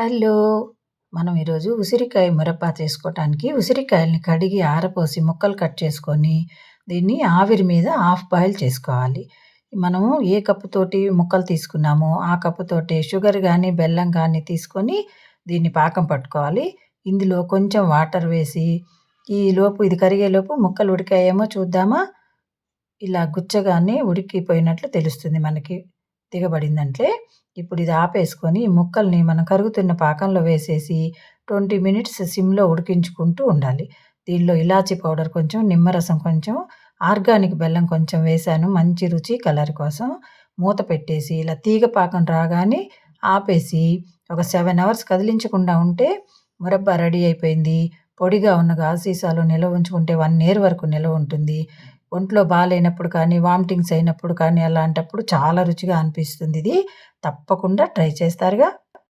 Hello! మనం ఈరోజు ఉసిరికాయ మురప్ప చేసుకోవటానికి ఉసిరికాయల్ని కడిగి ఆరపోసి ముక్కలు కట్ చేసుకొని, దీన్ని ఆవిరి మీద హాఫ్ బాయిల్ చేసుకోవాలి. మనము ఏ కప్పుతోటి ముక్కలు తీసుకున్నామో, ఆ కప్పుతోటి షుగర్ కానీ బెల్లం కానీ తీసుకొని దీన్ని పాకం పట్టుకోవాలి. ఇందులో కొంచెం వాటర్ వేసి, ఈ లోపు ఇది కరిగేలోపు ముక్కలు ఉడికాయేమో చూద్దామా? ఇలా గుచ్చగానే ఉడికిపోయినట్లు తెలుస్తుంది మనకి. దిగబడిందంటే, ఇప్పుడు ఇది ఆపేసుకొని ఈ ముక్కల్ని మనం కరుగుతున్న పాకంలో వేసేసి 20 మినిట్స్ సిమ్‌లో ఉడికించుకుంటూ ఉండాలి. దీనిలో ఇలాచీ పౌడర్ కొంచెం, నిమ్మరసం కొంచెం, ఆర్గానిక్ బెల్లం కొంచెం వేశాను మంచి రుచి, కలర్ కోసం. మూత పెట్టేసి ఇలా తీగ పాకం రాగానే ఆపేసి ఒక సెవెన్ అవర్స్ కదిలించకుండా ఉంటే మురబ్బా రెడీ అయిపోయింది. పొడిగా ఉన్న గాజు సీసాలో నిల్వ ఉంచుకుంటే వన్ ఇయర్ వరకు నిల్వ ఉంటుంది. ఒంట్లో బాగాలేనప్పుడు కానీ, వామిటింగ్స్ అయినప్పుడు కానీ అలాంటప్పుడు చాలా రుచిగా అనిపిస్తుంది ఇది తప్పకుండా ట్రై చేస్తారుగా?